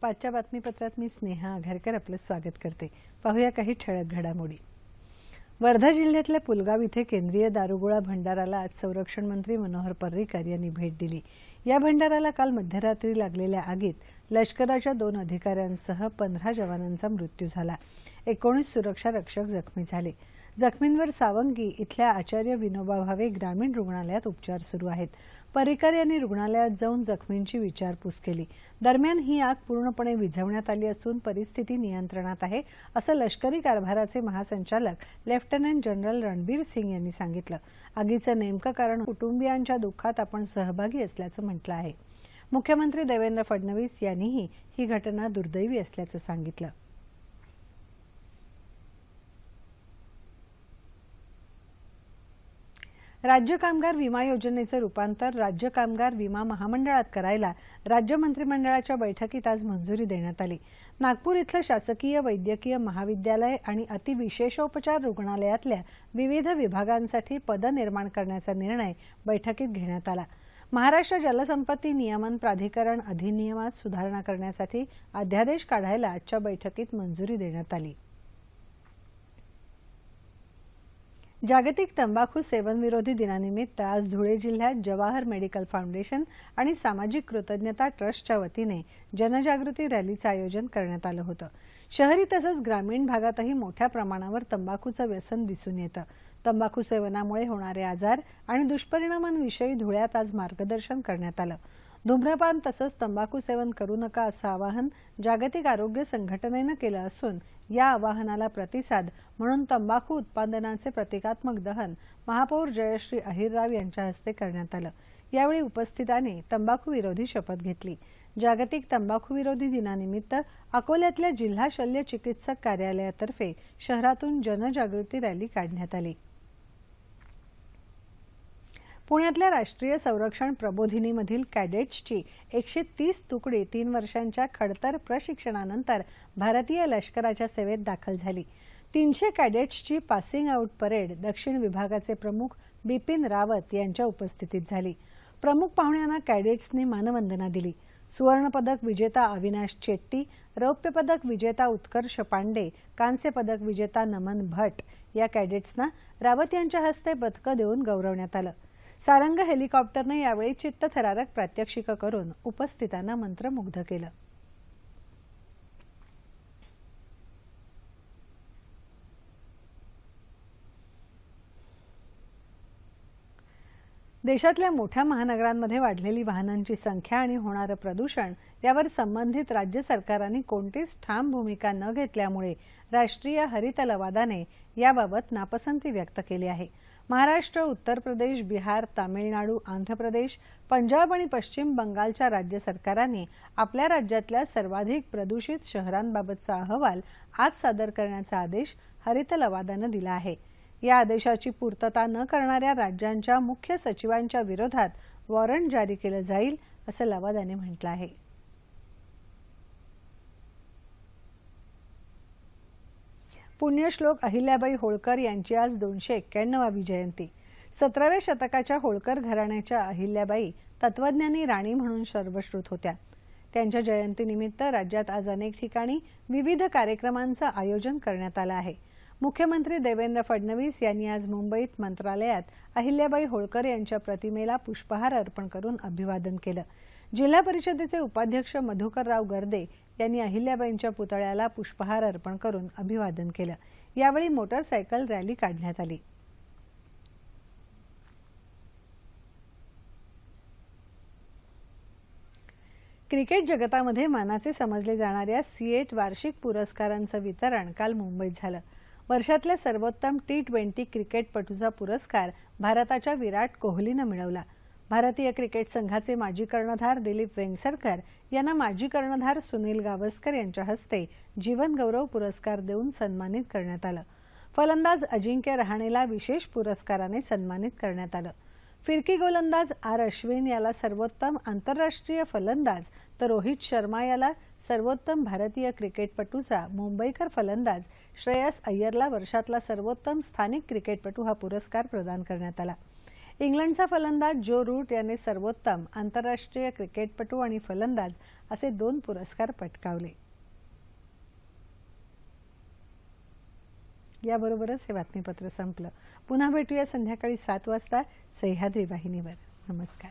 पाचच्या बातमीपत्रात मी स्नेहा आघारकर आपलं स्वागत करते. पाहूया काही ठळक घडामोडी. वर्धा जिल्ह्यातल्या पुलगाव इथे केंद्रीय दारुगोळा भंडाराला आज संरक्षण मंत्री मनोहर पर्रीकर यांनी भेट दिली. या भंडाराला काल मध्यरात्री लागलेल्या आगीत लष्कराच्या दोन अधिकाऱ्यांसह पंधरा जवानांचा मृत्यू झाला. एकोणीस सुरक्षा रक्षक जखमी झाले. जखमींवर सावंगी इथल्या आचार्य विनोबा भावे ग्रामीण रुग्णालयात उपचार सुरू आहेत. पर्रिकर यांनी रुग्णालयात जाऊन जखमींची विचारपूस केली. दरम्यान ही आग पूर्णपणे विझवण्यात आली असून परिस्थिती नियंत्रणात आहे असं लष्करी कारभाराचे महासंचालक लेफ्टनंट जनरल रणबीर सिंग यांनी सांगितलं. आगीचं नेमकं कारण कुटुंबियांच्या दुःखात आपण सहभागी असल्याचं म्हटलं आहे. मुख्यमंत्री देवेंद्र फडणवीस यांनीही ही घटना दुर्दैवी असल्याचं सांगितलं. राज्य कामगार विमा योजनेचं रूपांतर राज्य कामगार विमा महामंडळात करायला राज्य मंत्रिमंडळाच्या बैठकीत आज मंजुरी देण्यात आली. नागपूर इथलं शासकीय वैद्यकीय महाविद्यालय आणि अतिविशेषोपचार रुग्णालयातल्या विविध विभागांसाठी पदं निर्माण करण्याचा निर्णय बैठकीत घेण्यात आला. महाराष्ट्र जलसंपत्ती नियमन प्राधिकरण अधिनियमात सुधारणा करण्यासाठी अध्यादेश काढायला आजच्या बैठकीत मंजुरी देण्यात आली. जागतिक तंबाखू सेवन विरोधी दिनानिमित्त आज धुळे जिल्ह्यात जवाहर मेडिकल फाउंडेशन आणि सामाजिक कृतज्ञता ट्रस्टच्या वतीने जनजागृती रॅलीचं आयोजन करण्यात आलं होतं. शहरी तसंच ग्रामीण भागातही मोठ्या प्रमाणावर तंबाखूचं व्यसन दिसून येतं. तंबाखू सेवनामुळे होणारे आजार आणि दुष्परिणामांविषयी धुळ्यात आज मार्गदर्शन करण्यात आलं. धूम्रपान तसंच तंबाखू सेवन करू नका असं आवाहन जागतिक आरोग्य संघटनेनं केलं असून या आवाहनाला प्रतिसाद म्हणून तंबाखू उत्पादनांचे प्रतिकात्मक दहन महापौर जयश्री अहिरराव यांच्या हस्ते करण्यात आलं. यावेळी उपस्थितांनी तंबाखू विरोधी शपथ घेतली. जागतिक तंबाखू विरोधी दिनानिमित्त अकोल्यातल्या जिल्हा शल्य चिकित्सक कार्यालयातर्फे शहरातून जनजागृती रॅली काढण्यात आली. पुण्यातल्या राष्ट्रीय संरक्षण प्रबोधिनीमधील कॅडेट्सची एकशे तीस तुकडी तीन वर्षांच्या खडतर प्रशिक्षणानंतर भारतीय लष्कराच्या सेवेत दाखल झाली. तीनशे कॅडेट्सची पासिंग आऊट परेड दक्षिण विभागाचे प्रमुख बिपिन रावत यांच्या उपस्थितीत झाली. प्रमुख पाहुण्यांना कॅडेट्सनी मानवंदना दिली. सुवर्णपदक विजेता अविनाश चेट्टी रौप्य पदक विजेता उत्कर्ष पांडे कांस्य पदक विजेता नमन भट या कॅडेट्सना रावत यांच्या हस्ते पदकं देऊन गौरवण्यात आलं. सारंग हेलिकॉप्टरनं यावेळी चित्तथरारक प्रात्यक्षिकं करून उपस्थितांना मंत्रमुग्ध केलं. देशातल्या मोठ्या महानगरांमध्ये वाढलेली वाहनांची संख्या आणि होणारं प्रदूषण यावर संबंधित राज्य सरकारांनी कोणतीच ठाम भूमिका न घेतल्यामुळे राष्ट्रीय हरित लवादाने याबाबत नापसंती व्यक्त केली आहे. महाराष्ट्र उत्तर प्रदेश बिहार तामिळनाडू आंध्र प्रदेश पंजाब आणि पश्चिम बंगालच्या राज्य सरकारांनी आपल्या राज्यातल्या सर्वाधिक प्रदूषित शहरांबाबतचा अहवाल आज सादर करण्याचा आदेश हरित लवादानं दिला आहे. या आदेशाची पूर्तता न करणाऱ्या राज्यांच्या मुख्य सचिवांच्या विरोधात वॉरंट जारी केलं जाईल असं लवादाने म्हटलं आहे. पुण्यश्लोक अहिल्याबाई होळकर यांची आज दोनशे एक्क्याण्णवावी जयंती. सतराव्या शतकाच्या होळकर घराण्याच्या अहिल्याबाई तत्वज्ञानी राणी म्हणून सर्वश्रुत होत्या. त्यांच्या जयंतीनिमित्त राज्यात आज अनेक ठिकाणी विविध कार्यक्रमांचं आयोजन करण्यात आलं आहे. मुख्यमंत्री देवेंद्र फडणवीस यांनी आज मुंबईत मंत्रालयात अहिल्याबाई होळकर यांच्या प्रतिमेला पुष्पहार अर्पण करून अभिवादन केलं. जिल्हा परिषदेचे उपाध्यक्ष मधुकरराव गर्दे यांनी अहिल्याबाईंच्या पुतळ्याला पुष्पहार अर्पण करून अभिवादन केलं. यावेळी मोटरसायकल रॅली काढण्यात आली. क्रिकेट जगतामध्ये मानाचे समजले जाणाऱ्या सीएट वार्षिक पुरस्कारांचं वितरण काल मुंबईत झालं. वर्षातल्या सर्वोत्तम टी ट्वेंटी क्रिकेटपटूचा पुरस्कार भारताच्या विराट कोहलीनं मिळवला. भारतीय क्रिकेट संघाचे माजी कर्णधार दिलीप वेंगसरकर यांना माजी कर्णधार सुनील गावस्कर यांच्या हस्ते जीवनगौरव पुरस्कार देऊन सन्मानित करण्यात आलं. फलंदाज अजिंक्य रहाणेला विशेष पुरस्काराने सन्मानित करण्यात आलं. फिरकी गोलंदाज आर अश्विन याला सर्वोत्तम आंतरराष्ट्रीय फलंदाज तर रोहित शर्मा याला सर्वोत्तम भारतीय क्रिकेटपटूचा मुंबईकर फलंदाज श्रेयस अय्यरला वर्षातला सर्वोत्तम स्थानिक क्रिकेटपटू हा पुरस्कार प्रदान करण्यात आला. इंग्लंडचा फलंदाज जो रूट याने सर्वोत्तम आंतरराष्ट्रीय क्रिकेटपटू आणि फलंदाज असे दोन पुरस्कार पटकावले. याबरोबरच हे बातमीपत्र संपलं. पुन्हा भेटूया संध्याकाळी सात वाजता सह्याद्री वाहिनीवर. नमस्कार.